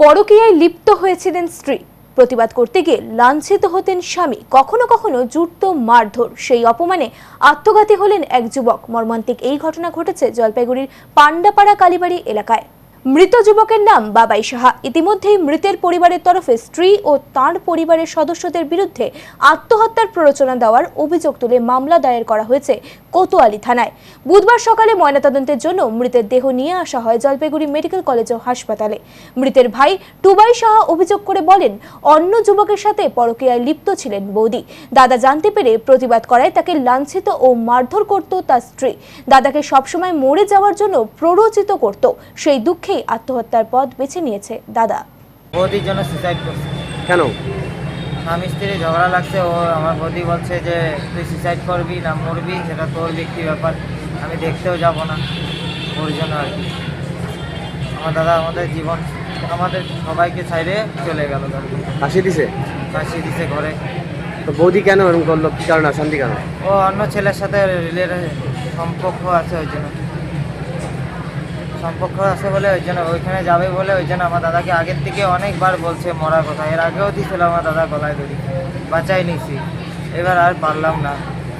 পরকীয়ায় লিপ্ত হয়েছিলেন স্ত্রী। প্রতিবাদ করতে গিয়ে লাঞ্ছিত হতেন স্বামী। কখনো কখনো জুটত মারধর। সেই অপমানে আত্মঘাতী হলেন এক যুবক। মর্মান্তিক এই ঘটনা ঘটেছে জলপাইগুড়ির পাণ্ডাপাড়া কালীবাড়ি এলাকায়। মৃত যুবকের নাম বাবাই সাহা। ইতিমধ্যেই মৃতের পরিবারের তরফে স্ত্রী ও তাঁর পরিবারের সদস্যদের বিরুদ্ধে আত্মহত্যার প্ররোচনা দেওয়ার অভিযোগ তুলে মামলা দায়ের করা হয়েছে কোতোয়ালি থানায়। বুধবার সকালে ময়নাতদন্তের জন্য মৃতের দেহ নিয়ে আসা হয় জলপাইগুড়ি মেডিকেল কলেজ ও হাসপাতালে। মৃতের ভাই টুবাই সাহা অভিযোগ করে বলেন, অন্য যুবকের সাথে পরকীয়ায় লিপ্ত ছিলেন বৌদি। দাদা জানতে পেরে প্রতিবাদ করায় তাকে লাঞ্ছিত ও মারধর করত তার স্ত্রী। দাদাকে সবসময় মরে যাওয়ার জন্য প্ররোচিত করত, সেই দুঃখেই আত্মহত্যার পথ বেছে নিয়েছে দাদা। বৌদির জন্য সুসাইড করছে। কেন? স্বামী স্ত্রী ঝগড়া লাগছে ও আমার বৌদি বলছে যে তুই সুসাইড করবি না মরবি সেটা তোর ব্যক্তি ব্যাপার আমি দেখতেও যাব না। ওর জন্য আর কি। আমার দাদা আমাদের জীবন আমাদের সবাইকে ছাইড়ে চলে গেল ফাঁসি দিছে? ফাঁসি দিছে ঘরে। তো বৌদি কেন এরকম করল? কি কারণে? অশান্তি কেন? ও অন্য ছেলের সাথে রিলের সম্পর্ক আছে ওই জন্য। সম্পর্ক আছে বলে, ওই জন্য ওইখানে যাবে বলে, ওই জন্য আমার দাদাকে আগের থেকে অনেকবার বলছে মরার কথা। এর আগেও দিয়েছিল আমার দাদা গলায় দড়ি। বাঁচাই নিছি এবার আর পারলাম না।